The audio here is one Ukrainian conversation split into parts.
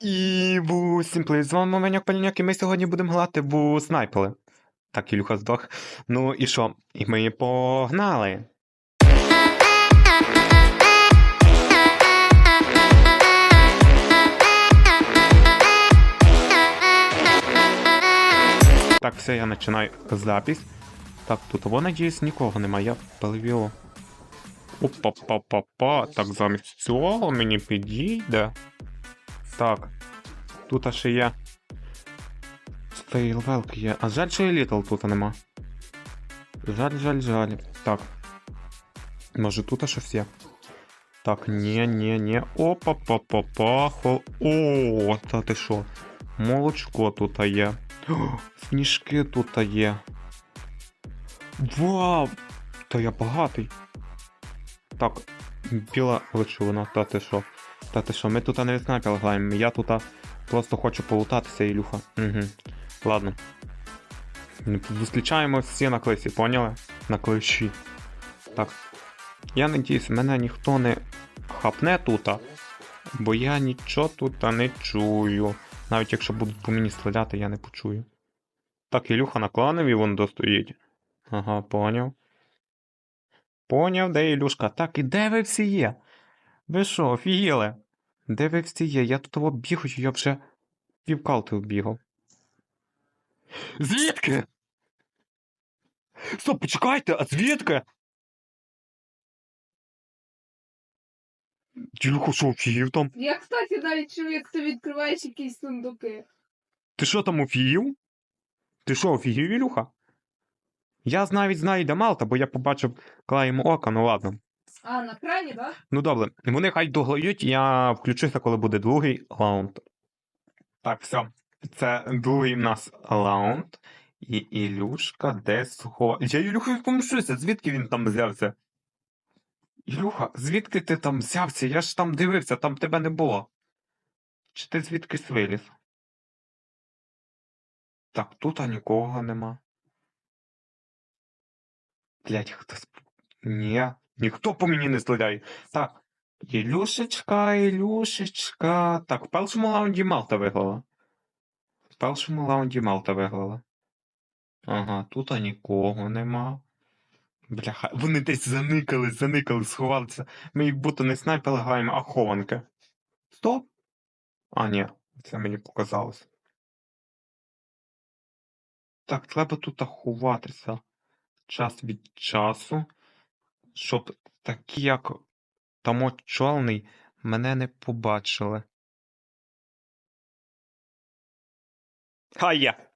І в усім плей, з вами Меняк Паляняк, і ми сьогодні будемо грати в снайпели. Так, Ілюха здох. Ну і що? І ми погнали. Так, все, я починаю запись. Так, тут або, надіюсь, нікого немає, я перевірю. Опа-па-па-па. Так, замість цього мені підійде. Так. Тут ще є. Стейлвелк є. А жаль, що і Літл тут нема. Жаль, жаль, жаль. Так. Може тут щось є? Так, ні, ні, ні. Опа па па па хо О, та ти що? Молочко тут є. Сніжки тут є. Вау! Та я багатий. Так, біла речовина, та ти що? Та ти що, ми тут не від снайпера граємо, я тут просто хочу полутатися, Ілюха. Угу. Ладно. Зустрічаємо всі на клисі, поняли? На клиші. Так. Я надіюсь, мене ніхто не хапне тут, бо я нічого тут не чую. Навіть якщо будуть по мені стріляти, я не почую. Так, Ілюха наклонив і вон достоїть. Ага, поняв. Поняв, де Ілюшка. Так, і де ви всі є? Ви що, офігіли? Де ви всі є? Я тут того бігаю, я вже півкалти обігав. Звідки? Стоп, почекайте, а звідки? Ілюха, що офігів там? Я, кстати, навіть чув, як ти відкриваєш якісь сундуки. Ти що там офігів? Ти що, офігів, Ілюха? Я навіть знаю, де Малта, бо я побачив клаємо ока, ну ладно. А, на крані, так? Ну добре, вони хай доглають, я включуся, коли буде другий раунд. Так, все. Це другий в нас раунд. І Ілюшка десь схова. Я Ілюха помшуся, звідки він там взявся? Ілюха, звідки ти там взявся? Я ж там дивився, там тебе не було. Чи ти звідкись виліз? Так, тут а нікого нема. Блять, хтось. Ні, ніхто по мені не стріляє. Так. Ілюшечка, Ілюшечка. Так, в першому раунді Малта виграла. В першому раунді Малта виграла. Ага, тут нікого нема. Бляха, вони десь заникали, заникали, сховалися. Ми їх будто не снайпери граємо, а хованки. Стоп. А, ні, це мені показалось. Так, треба тут ховатися час від часу, щоб такі, як тамо чорний, мене не побачили. Хай я!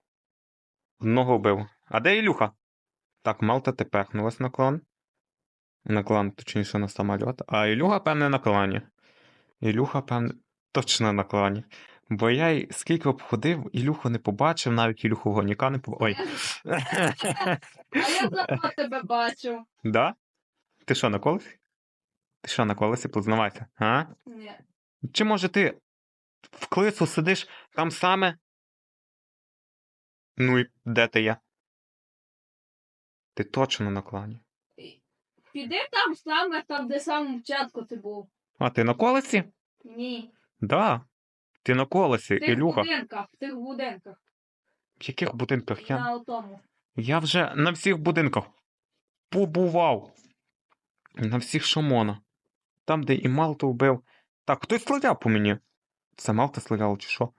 Одного вбив. А де Ілюха? Так, Малта ти пехнулась на клан. На клан, точніше, на самоліт. А Ілюха, певне, на клані. Ілюха, певне, точно на клані. Бо я й скільки обходив, Ілюху не побачив, навіть Ілюху Гоніка не побачив. Ой. А я зато тебе бачу. Да? Ти що, на колесі? Ти що, на колесі, познавайся, а? Ні. Чи може ти в клису сидиш там саме? Ну і де ти є? Ти точно на клані. Піди там саме, там, де сам початку ти був. А ти на колесі? Ні. Да. Ти на колесі, В тих Ілюха. будинках, в тих будинках. В яких будинках я? На отому. Я вже на всіх будинках побував. На всіх шамона. Там, де і Малту вбив. Так, хтось стріляв по мені. Це Малта стріляла, чи що?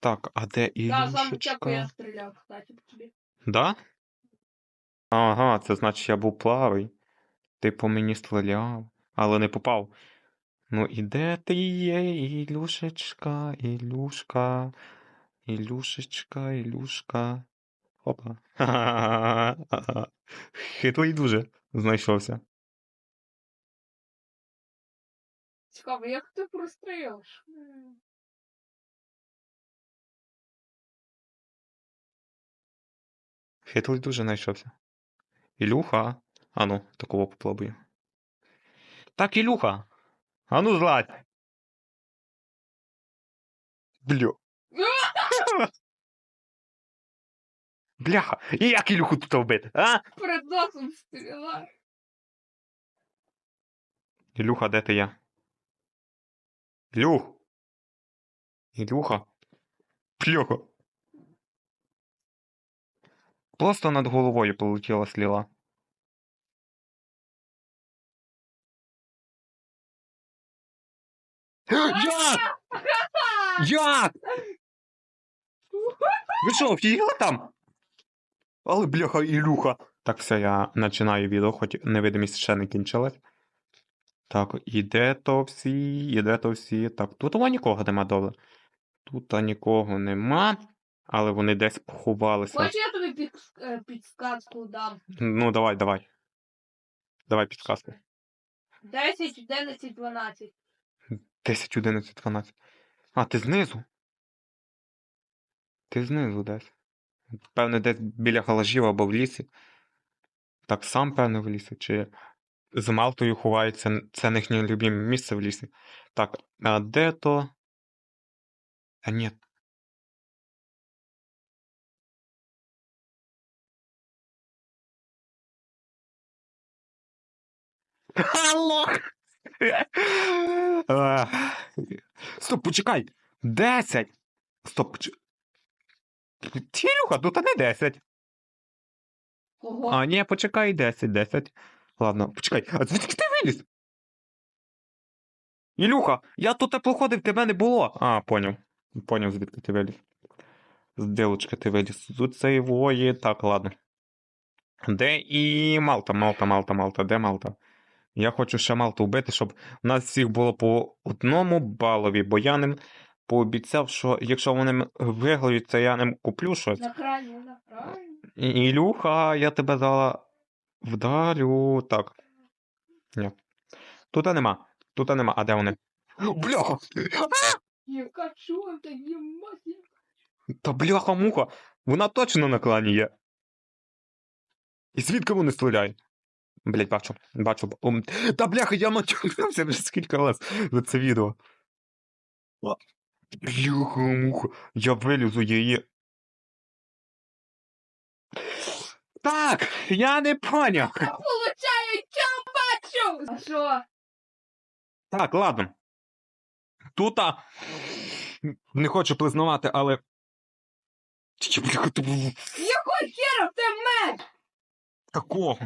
Так, а де Та сам початку я стріляв, кстати, по тобі. Да? Ага, це значить я був правий. Ти по мені стріляв, але не попав. Ну і де ти є, Ілюшечка, Ілюшка, Ілюшечка, Ілюшка. Опа. Хитрий дуже знайшовся. Цікаво, як ти прострілиш? М. Хитрий дуже знайшовся. Ілюха. Ану, такого попробую. Так, Ілюха. Ану, зладь. Блю. Бляха, і як Ілюху тут вбити, а? Перед носом стріла. Ілюха, де ти є? Ілюх. Ілюха. Пляха. Просто над головою полетіла сліла. Як? Як? Ви що, офігіли там? Але бляха Ілюха. Так, все, я починаю відео, хоч невидимість ще не кінчилась. Так, іде то всі, іде то всі. Так, тут у нікого нема добре. Тут нікого нема, але вони десь поховалися. Хочеш я тобі під, е, підсказку дам? Ну, давай, давай. Давай підказку. 10, 11, 12. 10, 11, 12. А, ти знизу? Ти знизу десь. Певне, десь біля галажів або в лісі. Так сам, певне, в лісі. Чи з Малтою ховається. Це їхнє любиме місце в лісі. Так, а де то. А ні. Алло! Стоп, почекай! Десять! Стоп, поч... Тірюха, тут не десять. Кого? А, ні, почекай, 10, 10. Ладно, почекай, а звідки ти виліз? Ілюха, я тут походив, тебе не було. А, поняв. Поняв, звідки ти виліз. З ділочки ти виліз. З цієї. Так, ладно. Де і Малта, Малта, Малта, Малта, де Малта? Я хочу ще Малту вбити, щоб у нас всіх було по одному балові, бо я ним пообіцяв, що якщо вони виграють, то я ним куплю щось. На крайню, на крайню. Ілюха, я тебе зараз вдарю. Так. Ні. Тут нема. Тут нема. А де вони? Бляха! Яка чорта, є мать. Та бляха муха! Вона точно на клані є. І звідки вони стріляють? Блять, бачу, бачу. Та бляха, я натягнувся вже скільки раз за це відео. О, Бляха муха. Я вилізу її. Так, я не поняв. Получаю, що бачу! А що? Так, ладно. Тута. Не хочу плизнувати, але. Я, бляха, ти був Якого хера в тебе меч? Такого.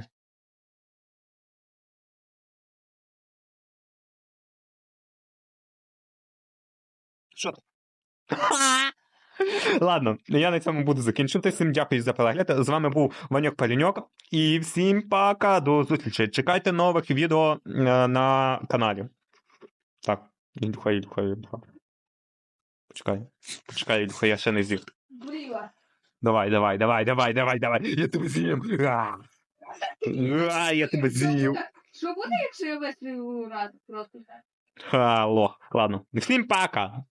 Ладно, я на цьому буду закінчувати. Всім дякую за перегляд. З вами був Ваньок Паліньок. І всім пока, до зустрічі. Чекайте нових відео е, на каналі. Так, Ілюха, Ілюха, Ілюха. Почекай. Почекай, Ілюха, я ще не з'їв. Давай, давай, давай, давай, давай, давай. Я тебе з'їм. А, я тебе з'їв. Що буде, якщо я вистрілю раз просто так? Алло, ладно. Всім пока.